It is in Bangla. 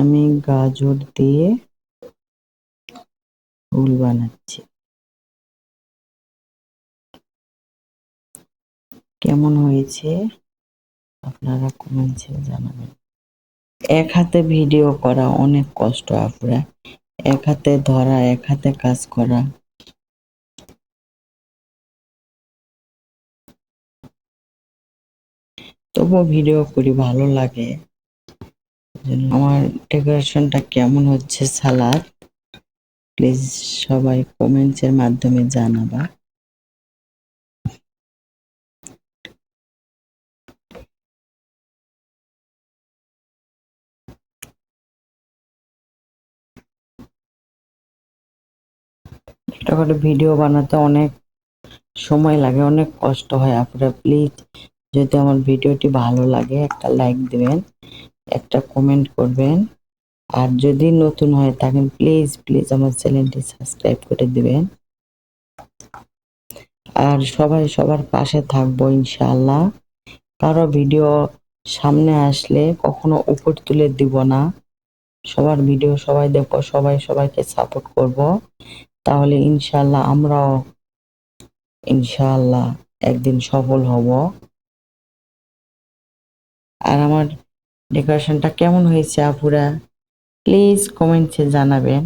আমি গাজর দিয়ে ফুল বানাচ্ছি। কেমন হয়েছে? আপনারা কমেন্টসে জানাবেন। এক হাতে ভিডিও করা অনেক কষ্ট আপনারা। এক হাতে ধরা, এক হাতে কাজ করা। তবুও ভিডিও করি, ভালো লাগে। আমার ডেকোরেশনটা কেমন হচ্ছে সালাদ? প্লিজ সবাই কমেন্টসের মাধ্যমে জানাবা। একটা করে ভিডিও বানাতে অনেক সময় লাগে, অনেক কষ্ট হয়। আপনারা প্লিজ যদি আমার ভিডিওটি ভালো লাগে, একটা লাইক দিবেন। একটা কমেন্ট করবেন। আর যদি নতুন হয়ে থাকেন প্লিজ প্লিজ আমার চ্যানেলটি সাবস্ক্রাইব করে দিবেন। আর সবাই সবার পাশে থাকব ইনশাআল্লাহ। কারও ভিডিও সামনে আসলে কখনো উপর তুলে দিব না। সবার ভিডিও সবাই দেখব সবাই সবাইকে সাপোর্ট করব। তাহলে ইনশাআল্লাহ আমরাও ইনশাআল্লাহ একদিন সফল হব। আর আমার ডেকোরেশনটা কেমন হয়েছে আপুরা? প্লিজ কমেন্টসে জানাবেন।